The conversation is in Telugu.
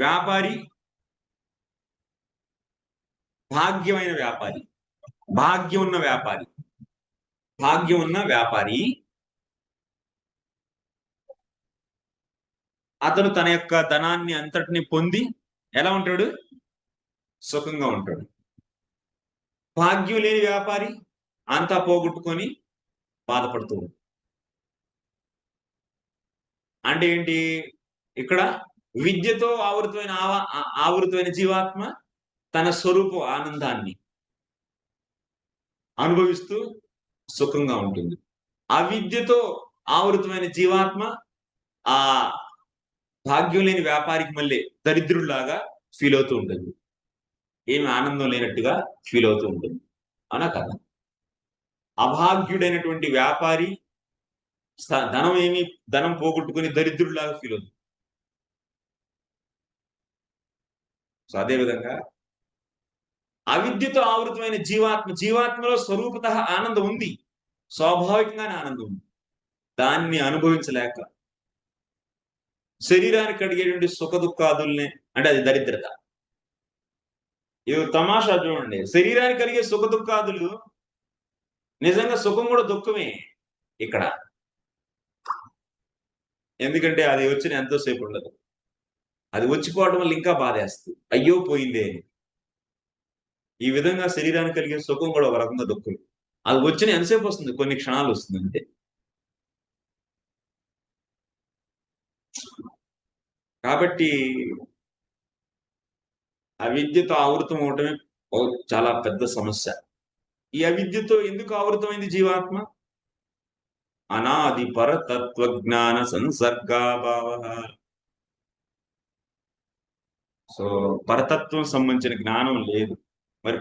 వ్యాపారి భాగ్యమైన వ్యాపారి భాగ్యం ఉన్న వ్యాపారి భాగ్యం ఉన్న వ్యాపారి. అతను తన యొక్క ధనాన్ని అంతటిని పొంది ఎలా ఉంటాడు? సుఖంగా ఉంటాడు. భాగ్యం లేని వ్యాపారి అంతా పోగొట్టుకొని బాధపడుతూ అంటే ఏంటి? ఇక్కడ విద్యతో ఆవృతమైన ఆ- ఆవృతమైన జీవాత్మ తన స్వరూప ఆనందాన్ని అనుభవిస్తూ సుఖంగా ఉంటుంది. అవిద్యతో ఆవృతమైన జీవాత్మ ఆ భాగ్యం లేని వ్యాపారికి మళ్ళీ దరిద్రుడిలాగా ఫీల్ అవుతూ ఉంటుంది. ఏమి ఆనందం లేనట్టుగా ఫీల్ అవుతూ ఉంటుంది. అనా కదా? అభాగ్యుడైనటువంటి వ్యాపారి ధనం ఏమి ధనం పోగొట్టుకుని దరిద్రుడిలాగా ఫీల్ అవుతుంది. సో అదే విధంగా అవిద్యతో ఆవృతమైన జీవాత్మ జీవాత్మలో స్వరూపత ఆనందం ఉంది. స్వాభావికంగానే ఆనందం ఉంది. దాన్ని అనుభవించలేక శరీరానికి అడిగేటువంటి సుఖ దుఃఖాదుల్నే అంటే అది దరిద్రత. ఇది తమాషా చూడండి. శరీరానికి కలిగే సుఖ దుఃఖాదులు నిజంగా సుఖం కూడా దుఃఖమే ఇక్కడ. ఎందుకంటే అది వచ్చిన ఎంతోసేపు ఉండదు. అది వచ్చిపోవడం వల్ల ఇంకా బాధేస్తుంది. అయ్యో పోయిందే అని. ఈ విధంగా శరీరానికి కలిగే సుఖం కూడా ఒక రకంగా దుఃఖం అది వచ్చిన ఎంతసేపు వస్తుంది? కొన్ని క్షణాలు వస్తుంది అంతే. కాబట్టి అవిద్యతో ఆవృతం అవటమే చాలా పెద్ద సమస్య. ఈ అవిద్యతో ఎందుకు ఆవృతమైంది జీవాత్మ? అనాది పరతత్వ జ్ఞాన సంసర్గాభావ. సో పరతత్వం సంబంధించిన జ్ఞానం లేదు. మరి